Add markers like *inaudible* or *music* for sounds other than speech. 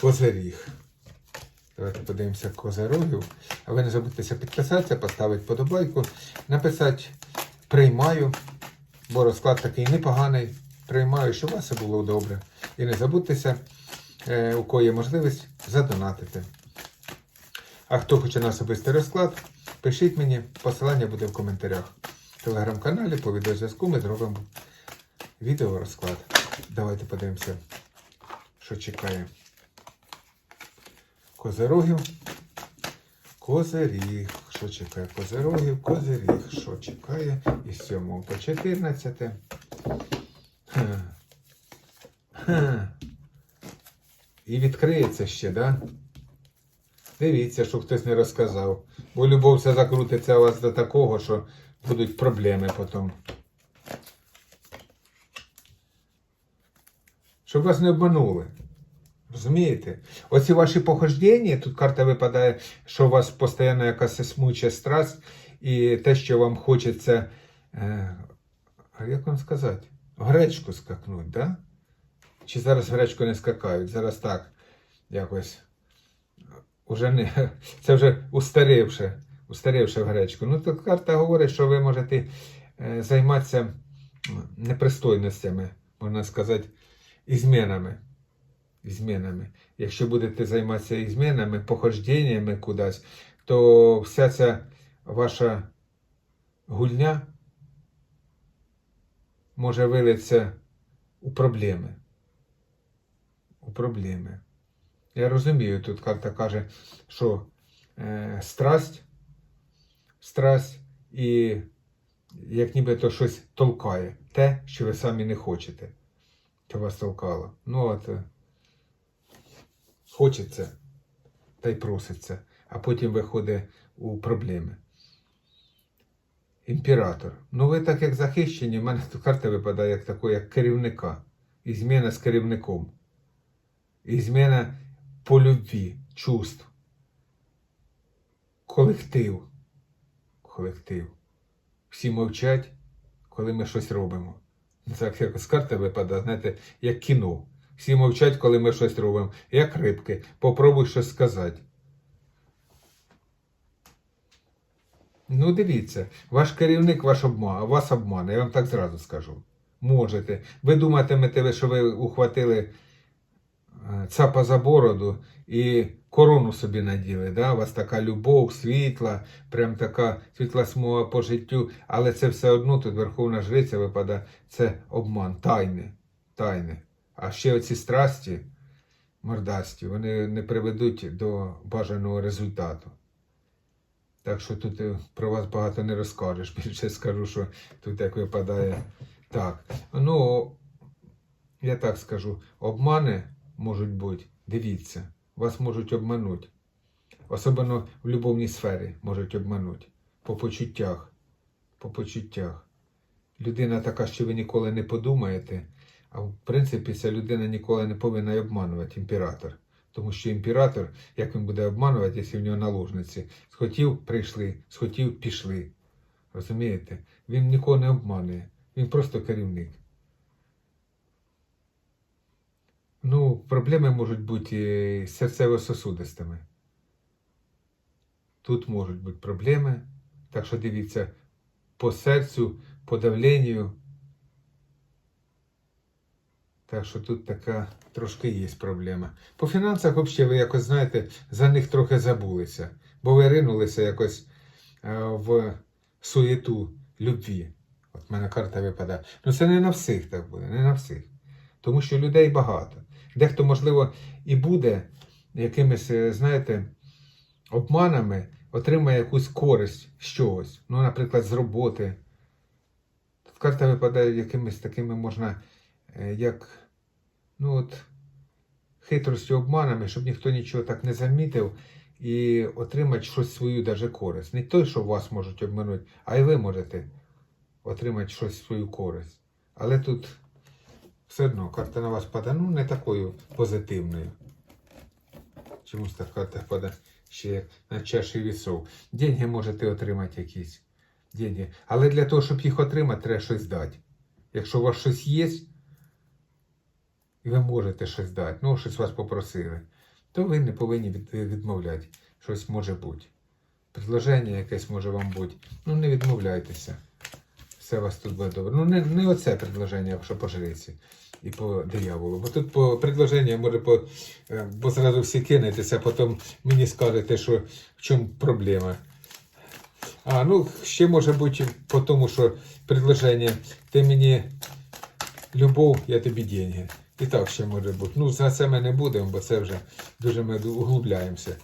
Козиріг. Давайте подивимося козирогів. А ви не забудьтеся підписатися, поставити подобайку, написати приймаю, бо розклад такий непоганий. Приймаю, щоб у вас все було добре. І не забудьтеся, е, у кого є можливість, задонатити. А хто хоче на особистий розклад, пишіть мені, посилання буде в коментарях. В телеграм-каналі по відеозв'язку ми зробимо відеорозклад. Давайте подивимося, що чекає. Козирогів. Козиріг. Що чекає? Козирогів, козиріг. Що чекає? Із 7 по 14. Ха. Ха. І відкриється ще, да? Дивіться, щоб хтось не розказав. Бо любов все закрутиться у вас до такого, що будуть проблеми потім. Щоб вас не обманули. Розумієте? Оці ваші похождення, тут карта випадає, що у вас постійно якась смуча страсть, і те, що вам хочеться, е, як вам сказати, гречку скакнуть, да? Чи зараз гречку не скакають? Зараз так, якось. Уже не, це вже устарівше, устарівше в гречку. Ну, тут карта говорить, що ви можете е, займатися непристойностями, можна сказати, і змінами. Змінами. Якщо будете займатися змінами, походженнями кудись, то вся ця ваша гульня може вилитися у проблеми. У проблеми. Я розумію, тут карта каже, що е, страсть, страсть і як нібито щось толкає. Те, що ви самі не хочете, що вас толкало. Ну от. Хочеться та й проситься, а потім виходить у проблеми. Імператор. Ну ви так як захищені, в мене тут карта випадає як такого, як керівника. І зміна з керівником. І зміна по любві, чувств. Колектив. Колектив. Всі мовчать, коли ми щось робимо. Так якось карта випадає, знаєте, як кіно. Всі мовчать, коли ми щось робимо, як рибки. Попробуй щось сказати. Ну, дивіться, ваш керівник ваш обман, вас обмане, я вам так зразу скажу. Можете. Ви думатимете, що ви ухватили е, цапа за бороду і корону собі наділи. Да? У вас така любов, світла, прям така світла смуга по життю, але це все одно тут Верховна Жриця випадає, це обман, тайне, тайне. А ще оці страсті мордасті, вони не приведуть до бажаного результату. Так що тут е, про вас багато не розкажеш. *laughs* Більше скажу, що тут як випадає так. Ну, я так скажу, обмани можуть бути, дивіться, вас можуть обманути. Особливо в любовній сфері можуть обманути. По почуттях. По почуттях. Людина така, що ви ніколи не подумаєте. А в принципі, ця людина ніколи не повинна й обманувати імператор. Тому що імператор, як він буде обманувати, якщо в нього наложниці, схотів прийшли, схотів пішли. Розумієте? Він нікого не обманує. Він просто керівник. Ну, проблеми можуть бути з серцево-сосудистими. Тут можуть бути проблеми. Так що дивіться, по серцю, по давленню. Так що тут така трошки є проблема. По фінансах, взагалі, ви якось знаєте, за них трохи забулися, бо ви ринулися якось е, в суєту любві. От в мене карта випадає. Ну це не на всіх так буде, не на всіх. Тому що людей багато. Дехто, можливо, і буде якимись, е, знаєте, обманами, отримає якусь користь з чогось. Ну, наприклад, з роботи. Тут карта випадає якимись такими можна як ну от, хитростю обманами, щоб ніхто нічого так не замітив і отримати щось свою даже користь. Не той, що вас можуть обманути, а й ви можете отримати щось свою користь. Але тут все одно карта на вас падає, ну не такою позитивною. Чомусь так карта падає ще на чаші вісов. Деньги можете отримати якісь. Деньги. Але для того, щоб їх отримати, треба щось дати. Якщо у вас щось є, і ви можете щось дати, ну, щось вас попросили, то ви не повинні відмовляти. Щось може бути. Предложення якесь може вам бути. Ну, не відмовляйтеся. Все у вас тут буде добре. Ну, не, не оце предложення, якщо по жриці і по дияволу. Бо тут по предложення може по. е, Бо зразу всі кинетеся, а потім мені скажете, що в чому проблема. А, ну, ще може бути по тому, що предложення ти мені любов, я тобі деньги. І так ще може бути. Ну, за це ми не будемо, бо це вже дуже ми углубляємося.